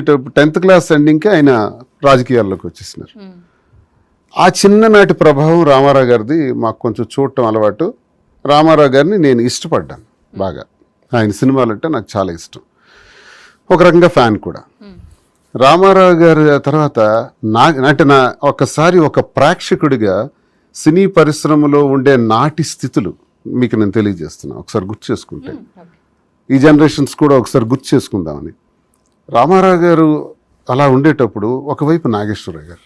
Tenth class ఎండింగ్కి ఆయన రాజకీయాల్లోకి వచ్చేసినారు. ఆ చిన్ననాటి ప్రభావం రామారావు గారిది మాకు కొంచెం చూడటం అలవాటు. రామారావు గారిని నేను ఇష్టపడ్డాను బాగా. ఆయన సినిమాలు అంటే నాకు చాలా ఇష్టం. ఒక రకంగా ఫ్యాన్ కూడా. రామారావు గారి తర్వాత నా అంటే నా ఒకసారి ఒక ప్రేక్షకుడిగా సినీ పరిశ్రమలో ఉండే నాటి స్థితులు మీకు నేను తెలియజేస్తున్నా. ఒకసారి గుర్తు చేసుకుంటే. ఈ జనరేషన్స్ కూడా ఒకసారి గుర్తు చేసుకుందామని. రామారావు గారు అలా ఉండేటప్పుడు ఒకవైపు నాగేశ్వరరావు గారు.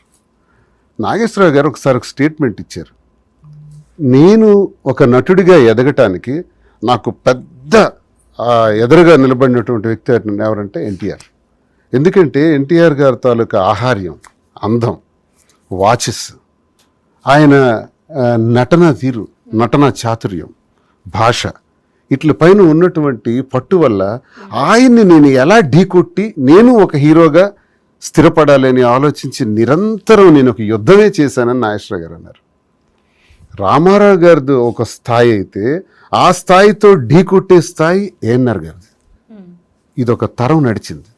నాగేశ్వరరావు గారు ఒకసారి ఒక స్టేట్మెంట్ ఇచ్చారు. నేను ఒక నటుడిగా ఎదగటానికి నాకు పెద్ద ఎదురుగా నిలబడినటువంటి వ్యక్తి ఎవరంటే ఎన్టీఆర్. ఎందుకంటే ఎన్టీఆర్ గారి తాలూకా ఆహార్యం అందం వాచెస్ ఆయన నటన తీరు నటన చాతుర్యం భాష ఇట్ల పైన ఉన్నటువంటి పట్టు వల్ల ఆయన్ని నేను ఎలా ఢీకొట్టి నేను ఒక హీరోగా స్థిరపడాలని ఆలోచించి నిరంతరం నేను ఒక యుద్ధమే చేశానని నాగేశ్వర గారు అన్నారు. రామారావు గారిది ఒక స్థాయి అయితే ఆ స్థాయితో ఢీకొట్టే స్థాయి ఏఎన్ఆర్ గారిది. ఉమ్. ఇది ఒక తరం నడిచింది.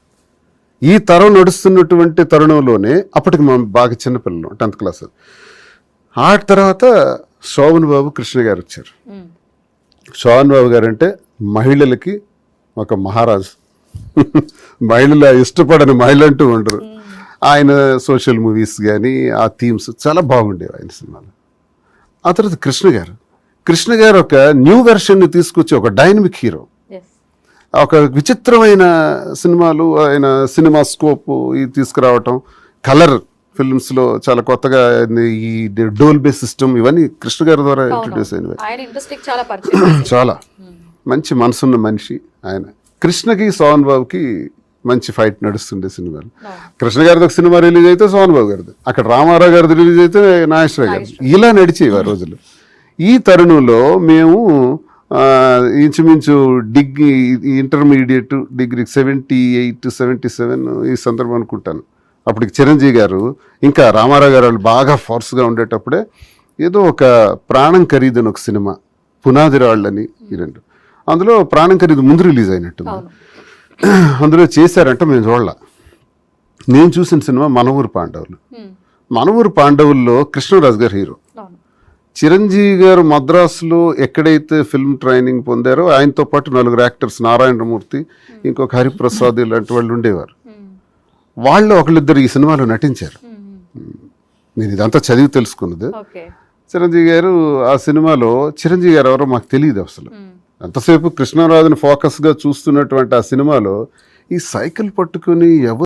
ఈ తరం నడుస్తున్నటువంటి తరుణంలోనే అప్పటికి మనం బాగా చిన్నపిల్లలు టెన్త్ క్లాస్. ఆ తర్వాత శోభన్ బాబు కృష్ణ గారు వచ్చారు. శోభన్ బాబు గారు అంటే మహిళలకి ఒక మహారాజు. మహిళల ఇష్టపడని మహిళ అంటూ ఉండరు. ఆయన సోషల్ మూవీస్ కానీ ఆ థీమ్స్ చాలా బాగుండేవి ఆయన సినిమాలు. ఆ తర్వాత కృష్ణ గారు. కృష్ణ గారు ఒక న్యూ వెర్షన్ని తీసుకొచ్చి ఒక డైనమిక్ హీరో. ఒక విచిత్రమైన సినిమాలు ఆయన సినిమా స్కోప్ ఇది తీసుకురావటం కలర్ ఫిల్మ్స్లో చాలా కొత్తగా ఈ డోల్ బేస్ సిస్టమ్ ఇవన్నీ కృష్ణ గారి ద్వారా ఇంట్రడ్యూస్ అయినవి. చాలా మంచి మనసున్న మనిషి ఆయన. కృష్ణకి సోహన్ బాబుకి మంచి ఫైట్ నడుస్తుండే సినిమాలు. కృష్ణ గారిది ఒక సినిమా రిలీజ్ అయితే సోహన్ బాబు గారిది. అక్కడ రామారావు గారిది రిలీజ్ అయితే నాగేశ్వర గారిది. ఇలా నడిచేవి ఆ రోజులు. ఈ తరుణంలో మేము ఇంచుమించు degree intermediate degree seventy eight seventy seven ఈ సందర్భం అనుకుంటాను. అప్పటికి చిరంజీవి గారు ఇంకా రామారావు గారు వాళ్ళు బాగా ఫోర్స్గా ఉండేటప్పుడే ఏదో ఒక ప్రాణం ఖరీదని ఒక సినిమా పునాది రాళ్ళని ఈ రెండు. అందులో ప్రాణం ఖరీదు ముందు రిలీజ్ అయినట్టుంది. అందులో చేశారంట మేము చూడాల. నేను చూసిన సినిమా మనవూరు పాండవులు. మనవూరు పాండవుల్లో కృష్ణరాజు గారు హీరో. చిరంజీవి గారు మద్రాసులో ఎక్కడైతే ఫిల్మ్ ట్రైనింగ్ పొందారో ఆయనతో పాటు నలుగురు యాక్టర్స్ నారాయణమూర్తి ఇంకొక హరిప్రసాద్ ఇలాంటి వాళ్ళు ఉండేవారు. వాళ్ళు ఒకళ్ళిద్దరు ఈ సినిమాలో నటించారు. నేను ఇదంతా చదివి తెలుసుకున్నది చిరంజీవి గారు ఆ సినిమాలో చిరంజీవి గారు ఎవరో మాకు తెలియదు అసలు. ఎంతసేపు కృష్ణరాజుని ఫోకస్గా చూస్తున్నటువంటి ఆ సినిమాలో ఈ సైకిల్ పట్టుకుని ఎవరు